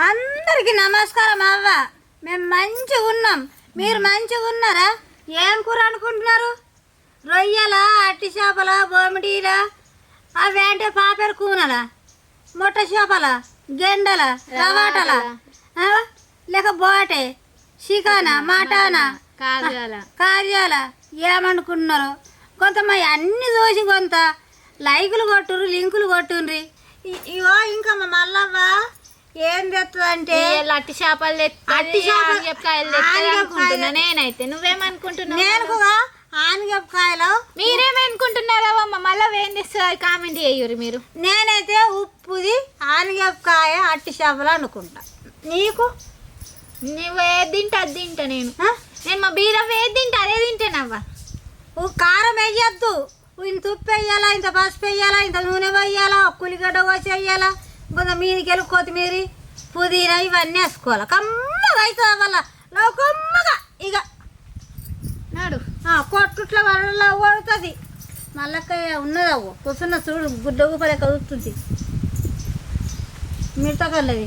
అందరికి నమస్కారం అవ్వ. మేము మంచిగా ఉన్నాం. మీరు మంచిగా ఉన్నారా? ఏం కూర అనుకుంటున్నారు? రొయ్యల అట్టి చేపల బొమిడీల అవి అంటే పాపేరు కూనల? మొట్ట చేపల? గెండల? టమాటాల? లేక బోటే? చికానా? మటానా? కార్యాల. ఏమనుకుంటున్నారు? కొంతమంది అన్ని చూసి కొంత లైకులు కొట్టుర్రు లింకులు కొట్టుండ్రి ఇ- ఇగో ఇంకా మల్లవ్వ. ఏం తెస్తుందంటే అట్టి చేపలు అట్టి చేపలు-. అనుకుంటున్నా నేనైతే. నువ్వేమనుకుంటున్నావు నేను మీరేమనుకుంటున్నారవ్వమ్మ మళ్ళీ ఏం తెస్తుంది కామెంట్ చేయరు మీరు. నేనైతే ఉప్పుది ఆనగకాయ అట్టి చేపలు అనుకుంటా. నీకు? నువ్వు ఏది తింటే అది తింటా నేను? నేను మా బీరవ్వ ఏది తింటే అదే తింటానవ్వ. కారం వేయద్దు. ఇంత ఉప్పు వేయాలా ఇంత పసుపు వేయాలా ఇంత నూనె వేయాలా ఉల్లిగడ్డ కోసి వేయాలా? మీదికెళ్ళి కొత్తిమీర పుదీనా ఇవన్నీ వేసుకోవాలి. కమ్మగా అవుతుంది వల్ల లవ్ కమ్మగా. ఇక నాడు. కొట్టుట్ల వల్ల పడుతుంది మళ్ళీ ఉన్నది అవ్వు. కూర్చున్న చూడు గుడ్డ ఊపలే కదులుతుంది. మిడతకల్లది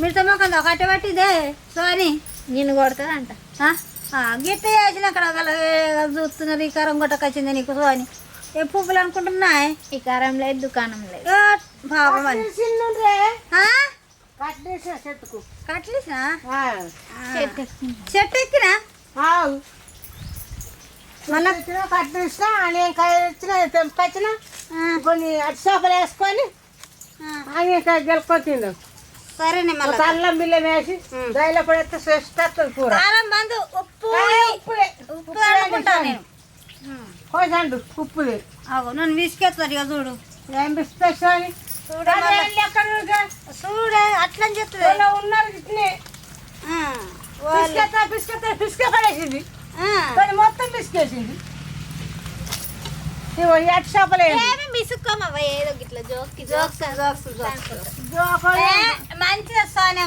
మిడత మొక్క ఒకటి పట్టిదే సోని. నిన్ను కొడుతుందంట. ఆ? ఆ, గిట్ట చేసిన అక్కడ చూస్తున్నారు ఈ కరం కొట్టకొచ్చింది నీకు సోని. ఏ పువ్వులు అనుకుంటున్నా ఈ కారం లేదు దుకాణం లేదు. పాపం అది. ఆ? చెట్టుకు. కట్లేసినా చెట్టు చెట్టు ఎక్కినా? మళ్ళీ? కట్టిన తెంపుకొచ్చిన కొన్ని అటు చేపలు వేసుకొని అనేకాయ గెలుకొచ్చిండు సరేనే మళ్ళీ. అల్లం బిల్లం వేసి దానిలో పడితే కూర. ఉప్పు ఉప్పు అనుకుంటా నేను. కోసండు ఉప్పుది అవు నన్ను విసికెత్తారు ఇక చూడు. ఏం బిస్పెట్టాలి చూడు అట్లని చెప్తుంది. ఉన్నారు వాళ్ళు- బిస్కెట్ బిస్కెట్ బిస్కెట్ పడేసింది మొత్తం బిస్కేసింది మంచిగా సోని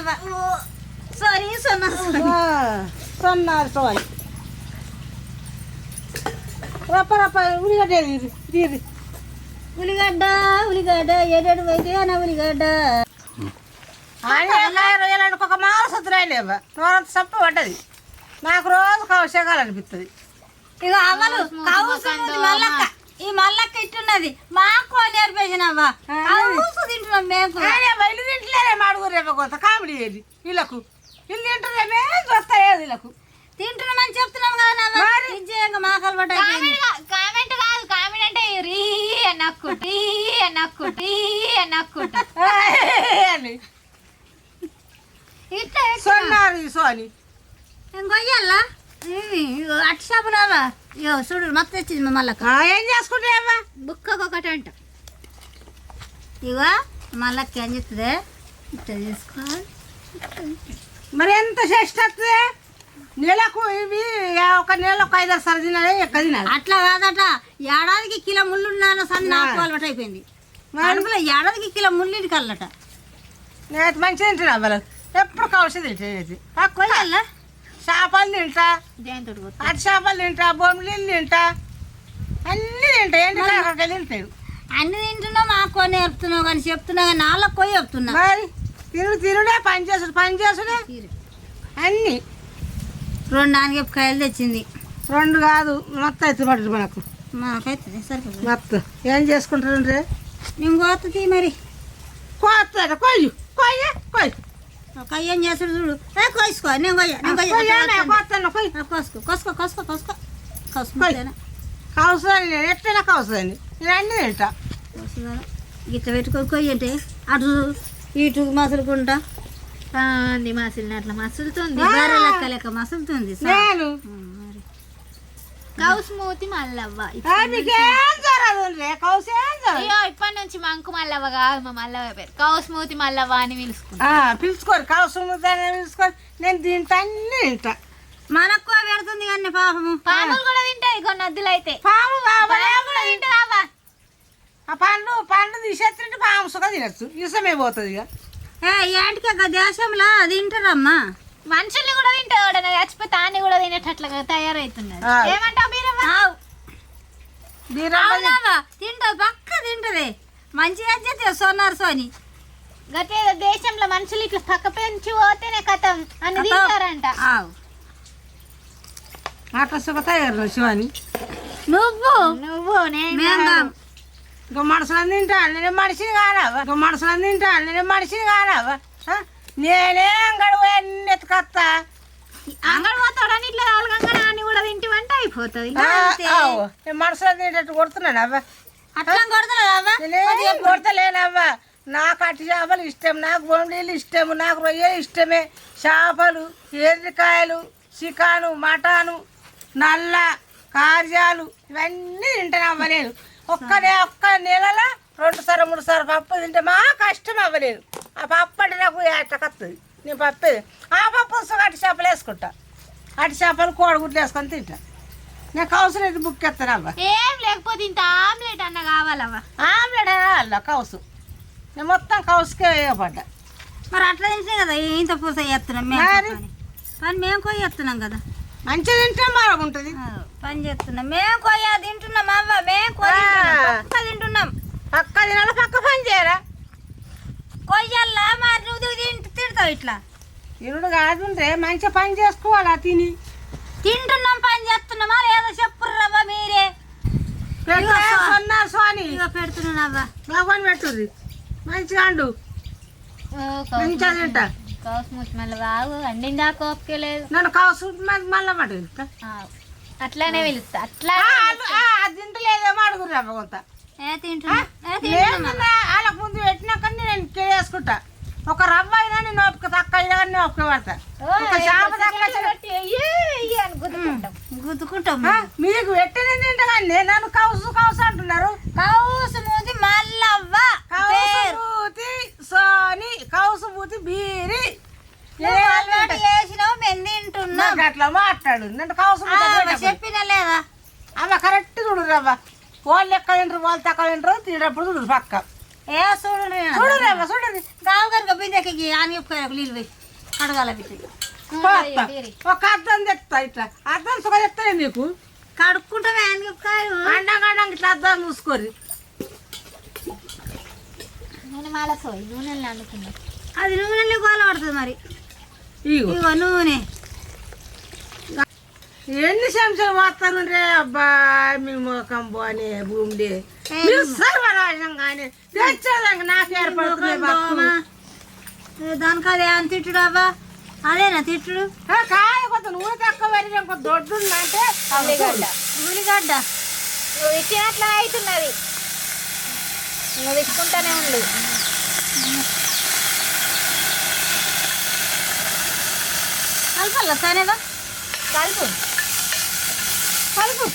సోన సోని. ఆ, సన్నారు సోని. రప్ప రప్ప ఉల్లిగడ్డ తీరి ఉల్లిగడ్డ ఉల్లిగడ్డ ఏడేడు అన్న ఉల్లిగడ్డ. రొయ్యలు ఒక మాల సత్తురాయలేవా నోరంత సప్ప పడ్డది. నాకు రోజు కవశకాలు అనిపిస్తుంది ఇక అవ్వలు కౌసు మల్లక్క. ఈ మల్లక్క ఇట్టున్నది. మాకు నేర్పేసినవ్వ కౌసు తింటున్నాం మేము. ఇల్లు తింటలేరే మాడుగురు రేపు కొంత కామెడీ వీళ్ళకు. ఇల్లు తింటున్నామే వస్తాయి వీళ్ళకు? తింటున్నామని చెప్తున్నాం కదా నవ్వ మాకు అలవాటు. కామెంట్ కాదు. కామెంట్ అంటే రీ నక్కు టీ నక్కు టీ నక్కుంట అని ఇట్లా సొన్నారు సోని. ఇంకొయ్యాలా అట్టి చేపలావా ఇగో చూడు మొత్తం తెచ్చింది మా మల్లక్క. ఆ, ఏం చేసుకుంటావా బుక్కకు ఒకటి అంట ఇగో మల్లక్క ఏం చెప్తుంది? ఇట్లా తీసుకోవాలి మరి ఎంత చేస్తే నెలకు ఇవి ఒక నెల ఒక ఐదారు సార్లు తినాలి ఎక్క తినాలి అట్లా కాదట. ఏడాదికి కిలో ముళ్ళు ఉన్నాను సన్న నాకు అలవాటు అయిపోయింది. కడుపులో ఏడాదికి కిలో ముళ్ళు ఇంటికి అల్లట నేను మంచిగా తింటున్నా వాళ్ళకి ఎప్పుడు తింటేది కొయ్యాలా చేపలు తింటా. అటు చేపలు తింటా బొమ్మలు తింటా. అన్నీ తింటా. ఏంటి అక్కడికి తింటాడు అన్ని తింటున్నావు మాకు కొని నేర్పుతున్నావు కానీ చెప్తున్నావు కానీ నాళ్ళకి కొయ్యి చెప్తున్నా మరి? తిరుడు తిరుడే పని చేసుడు పని చేసుడే. అన్నీ. రెండు నాలుగేపు కాయలు తెచ్చింది. రెండు కాదు మొత్తం ఎత్తి పడుతుంది మనకు. మాకైతుంది సరిపోతుంది. మొత్తం ఏం చేసుకుంటారు రే మేము కోతుంది మరి. కోస్తాడు కొయ్యు కొయ్య కొయ్యి. ఒక ఏం చేస్తాడు చూడు. ఏ కోసుకో నేను కొయ్య నేను కొయ్య కోస్తాను. కొయ్యి. కోసుకో కోసుకో కోసుకో కోసుకో. కోసుకుంటేనా. నేను ఎట్లయినా కవసని నేను అన్నీ తింటా. ఇట్లా పెట్టుకొని కొయ్యి అంటే అటు ఇటు మసులుకుంటా. అంది మసిలిన అట్లా మసులుతుంది. బర్రె లెక్క లెక్క మసులుతుంది నేను. కౌస్ మూతి మల్లవ్వ. కౌసేం అయ్యో ఇప్పటి నుంచి మంకు మల్లవ్వ కాదు మా మల్లవ్వ పేరు. కౌస్ మూతి మల్లవ్వ అని పిలుచుకుంటా. పిలుచుకోరు. కవసం దాన్ని పిలుచుకొని నేను తింటా అన్నీ తింటా మనకు పెడుతుంది కానీ పాపము. పాములు కూడా తింటాయి కొన్ని నద్దులు అయితే పాము కూడా తింటావా ఆ పండు పండు తీసేస్తుంటే పాము సుఖ తినచ్చు. ఇసమే పోతుంది ఇక ఏ ఏంటికి ఒక దేశంలో అది తింటారమ్మా. మనుషుల్ని కూడా ఎవడన్నా చచ్చిపోతే తాన్ని కూడా తినేటట్లుగా తయారవుతున్నది ఆ. ఏమంటావు తింటది పక్క తింటది. మంచిగా చేస్తే సోనారు సోని? గతే దేశంలో మనుషులు ఇట్లా పక్క పెంచి పోతేనే కథం. అని తింటారంట. అట్లా సుఖతారు శివాని. నువ్వు? నువ్వు నేను. ఇంకా మనుషులను తింటా నేను మనిషిని కానావా ఇంకా మనుషులను తింటా నేను మనిషిని కానావా? నేనే అంగడి అన్ని ఎత్తుకొస్తా అంగడి పోతాడని ఇట్లా నాలుగంగన అని కూడా తింటివంటే అయిపోతుంది. ఆ, ఆవు. నేను మనుషులను తింటట్టు కొడుతున్నాను అవ్వ. అట్లా కొడతలేదు అవ్వ? నేనేం కొడతలేనవ్వ. నాకు అట్టి చేపలు ఇష్టం నాకు బొండీలు ఇష్టం నాకు రొయ్యలు ఇష్టమే. చేపలు ఎర్రికాయలు చికాను మటాను నల్ల కార్యాలు ఇవన్నీ తింటాను అవ్వలేదు ఒక్క నే- ఒక్క నెలలో రెండు సార్లు మూడు సార్లు పప్పు తింటే మా కష్టం అవ్వలేదు. ఆ పప్పు అంటే నాకు ఎట్టకత్తది నేను పప్పే ఆ పప్పు వస్తాక అట్టి చేపలు వేసుకుంటా. అట్టి చేపలు కోడిగుడ్లు వేసుకొని తింటా. నాకు అవసరం అయితే బుక్ ఎత్తాను అవ్వ. ఏం లేకపోతే ఇంత ఆమ్లెట్ అన్న కావాలవ్వ. ఆమ్లెట్ అలా కౌసు. నేను మొత్తం కౌసుకే వేయబడ్డా. మరి అట్లా తెలిసే కదా ఇంత పూస చేస్తున్నాం మేము మరి? మేము కొయ్య చేస్తున్నాం కదా. మంచిగా తింటే బాగుంటుంది ఆ, పని చేస్తున్నాం. మేము కొయ్య తింటున్నాం అవ్వ. మేము కొయ్య తింటున్నాం పక్క తినాలి పక్క పని చేయరా? కొయ్యల్లా మరి నువ్వు తింటు తిడతావు ఇట్లా? ఇరుడు కాదుంటే మంచిగా పని చేసుకోవాలా తిని. తింటున్నాం పని చేస్తున్నామా లేదా చెప్పుర్రవ్వ మీరే. ఇగో సో- సొన్నా సోని ఇక పెడుతున్నాను అవ్వ. భగవాన్ పెట్టుర్రి. మంచిగా అండు మంచిగా తింటా. కౌసు మూసి మళ్ళీ బాగు వండిందా కోపికే లేదు. నన్ను కౌసు మళ్ళీ మాట వెళ్తా. ఆ, అట్లానే పిలుస్తా అట్లా అది తింటలేదేమో అడుగురు అవ్వ కొంత. ఏ తింటున్నా. వాళ్ళకు ముందు పెట్టినాక నేను వేసుకుంటా ఒక రవ్వ అయినా నేను ఓపిక తక్కువ అయినా నేను పడతా ఒక చేప గుద్దుకుంటాం. మీకు పెట్టిన తింటా నన్ను కౌసు కౌసు అంటున్నారు. కౌసు మూతి మల్లవ్వ పేరు. సోని కౌసుబూతి బీరి. అలవాటు చేసినావు మేము తింటున్నాం. అట్లా మాట్లాడు. నన్ను కౌసు చెప్పినా లేదా? అమ్మ కరెక్ట్ చూడు రవ్వ. వాళ్ళు ఎక్కడ తింటారు వాళ్ళు తక్కువ తింటారు తినేటప్పుడు చూడు పక్క. ఏ చూడు. చూడు రవ్వ చూడండి గావు కనుక బిందెకి అని నీళ్ళు పోయి కడగాల బిడ్డ. ఒక అద్దం తెస్తా ఇట్లా. అద్దం సుఖ చెప్తానే నీకు. కడుక్కుంటామే ఆయన చెప్తారు అండం అండం ఇట్లా అద్దం చూసుకోరు. నేను మళ్ళీ సోయి నూనెలు అనుకున్నా అది నూనెలో గోల పడుతుంది మరి. ఇగో. నూనె. ఎన్ని సంవత్సరాలు పోతాను రే అబ్బా మీ ముఖం పోనే భూమిలే మీరు సర్వనాశనం కానీ తెచ్చేదానికి నాకు ఏర్పడుతుంది దోమ. ఏ దానికి అదే అని తిట్టుడు అవ్వ? అదేనా తిట్టుడు? కాయ కొత్త నూనె తక్కువ పెరిగి కొంత దొడ్డు అంటే ఉల్లిగడ్డ ఉల్లిగడ్డ ఇచ్చినట్లా అవుతున్నది. నువ్వు తెచ్చుకుంటానే ఉండు. కలపాల సనేవా కలుపు. కలుపు.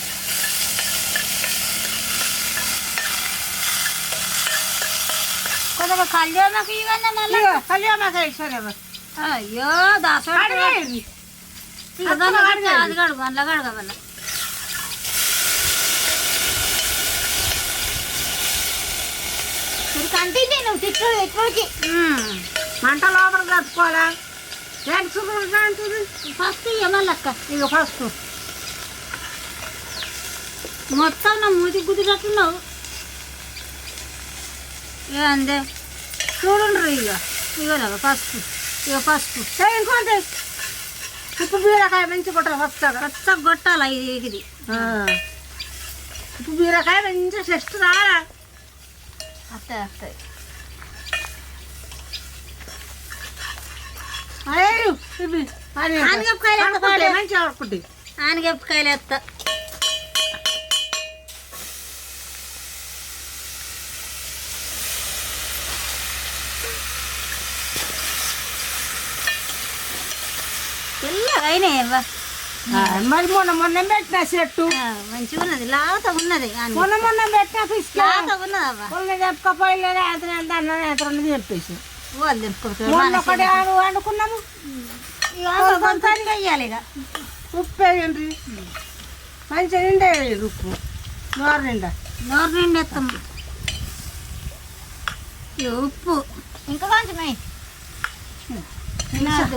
కొద్దిగా కళ్యాణకు ఇవన్నీ మళ్ళీ ఇగో కళ్యాణమాక ఇచ్చారు అయ్యో దాసోడు ఇక దాన్ని కడుగు, అది కడుగు అందులో కంటిన్యూ నువ్వు తిట్టుడు తిట్టుడికి మంట లోపల చూడండి అంటుంది ఫస్ట్ ఏమల్లక్క ఇక ఫస్ట్. మొత్తం నా మూతి ఏ అందే? చూడండి ఇక ఇగో పసుపు ఇక పసుపు ఇంకోటి? ఉప్పు బీరకాయ మంచి కొట్టాలి ఫస్ట్ కొత్త గొట్టాల ఇది ఉప్పు బీరకాయ మంచి టెస్ట్ రాలా వస్తుంది వస్తుంది అయ్యో ఇవి మరి మొన్న మొన్న పెట్టిన చెట్టు. మంచిగా ఉన్నది. లాత ఉన్నది ఆనగ- మొన్న మొన్న పెట్టిన పిసికా లాత ఉన్నది అవ్వ మొన్న చెప్పకపోయలేదు ఎంత ఎంత అన్న ఎంత ఉన్నది చెప్పేసి. వాళ్ళు తెంపుకుంటారు మొన్న ఒకటి అను వండుకున్నాము. కొంత వెయ్యాలి ఇక. ఉప్పు వేయండి. మంచిగా నిండా వేయండి ఉప్పు. నోరు నిండా. నోరు నిండి ఎత్తాం ఉప్పు. ఇంకా కొంచెమే తినద్దు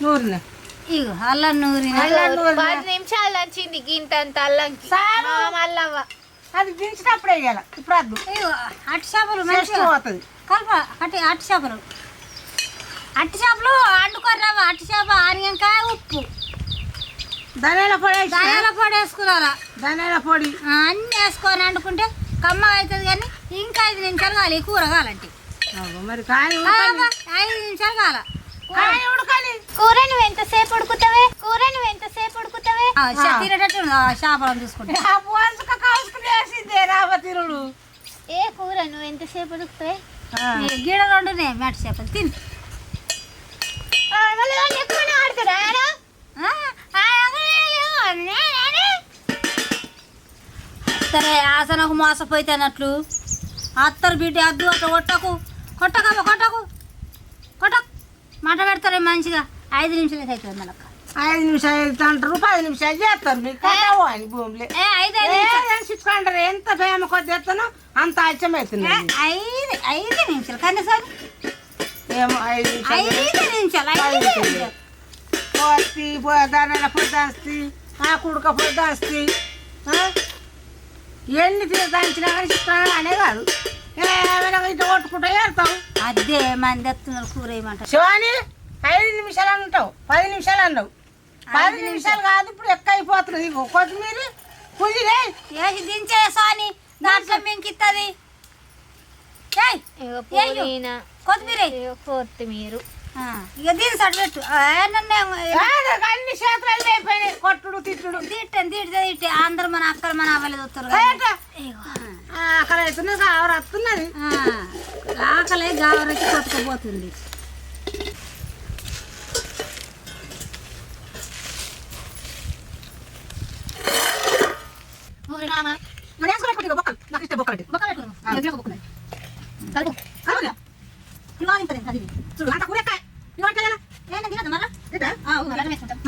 నూనె ఇగో అల్లం నూరిన. అల్లం నూరిన. పది నిమిషాలు వచ్చింది అల్లంకి. చాలు. మా మల్లవ్వ. అది దించినప్పుడు వేయాలి ఇప్పుడు వద్దు. ఇగో అట్టి చేపలు మంచిగా పోతుంది. కలప అట్టి అట్టి చేపలు. అట్టి చేపలు వండుకోరావ అట్టి చేప ఆనియంకాయ ఉప్పు. ధనియాల పొడి. ధనియాల పొడి వేసుకురాలా ధనియాల పొడి. అన్నీ వేసుకొని వండుకుంటే కమ్మగా అవుతుంది కానీ ఇంకా ఐదు నిమిషాలు కావాలి ఈ కూర కావాలంటే అవ్వ, మరి ఉడకని. ఐదు నిమిషాలు ఉడకని కూర నువ్వు ఎంతసేపు ఉడుకుతావే? కూర నువ్వు ఎంతసేపు ఉడుకుతావే? తినేటట్టు ఉంది. ఆ, చేపలను చూసుకుంటే. ఆ పోల్చుక కాల్చుకుని వేసిందే రామతీరుడు ఏ కూర నువ్వు ఎంతసేపు ఉడుకుతావే? గీడ రెండునే మెట చేపలు తిని. సరే ఆసనకు మోసపోతే అన్నట్లు అత్తరు బిడ్డ అద్దు అట్లా కొట్టకు. కొట్టకమ్మ కొట్టకు. కొట్టకు. మంట పెడతారే మంచిగా ఐదు నిమిషాలకి అవుతుంది మనకు ఐదు నిమిషాలు అంటారు పది నిమిషాలు చేస్తారు. మీకు అని భూమిలో. ఏ ఐదు ఐదు నిమిషాలు. ఎంత ప్రేమ కొద్ది ఎత్తానో అంత అచ్చమవుతుంది ఏ, ఐదు ఐదు నిమిషాలు. కనీసం ఏమో ఐదు నిమిషాలు. ఐదు నిమిషాలు ఐదు నిమిషాలు. పోస్తి ధనియాల పొడి దాస్తి ఆ కుడక పొడి దాస్తి ఎన్ని దంచినా కానీ చిట్టుకున్నా అనే కాదు ఏమైనా ఇట్లా కొట్టుకుంటూ వెళ్తాం అదే మంది ఎత్తున్నారు కూర వేయమంటారు శివాని? ఐదు నిమిషాలు అంటావు. పది నిమిషాలు అన్నావు. పది నిమిషాలు కాదు ఇప్పుడు ఎక్క అయిపోతుంది. ఇగో కొత్తిమీర పులిరే వేసి దించే సాని. దాంట్లో మింకిస్తుంది కొత్తిమీర కొత్తిమీర. ఆ, ఇక దీని నన్ను అన్ని చేతులు అయిపోయినాయి. కొట్టుడు తిట్టుడు. తిట్టాను తిడితే తిట్టి. అందరు మన అక్కలు మన అవ్వలు చూస్తారు ఏంట? ఆ, అక్కడ అవుతున్నది కావరు వస్తున్నది ఆకలే గావరకి కొట్టుకుపోతుంది. మామా నువ్వు నేర్చుకునే కొట్టిగా బొక్కలు నాకు ఇష్ట బొక్కలు బొక్కలు పెట్టుకున్నాను బొక్కలు కలుపు కలుపు ఇవాళ ఇంత అది చూడు అంత కూర ఎక్క ఇవాళ ఏం తినదు మళ్ళీ అవును వేసుకుంటాం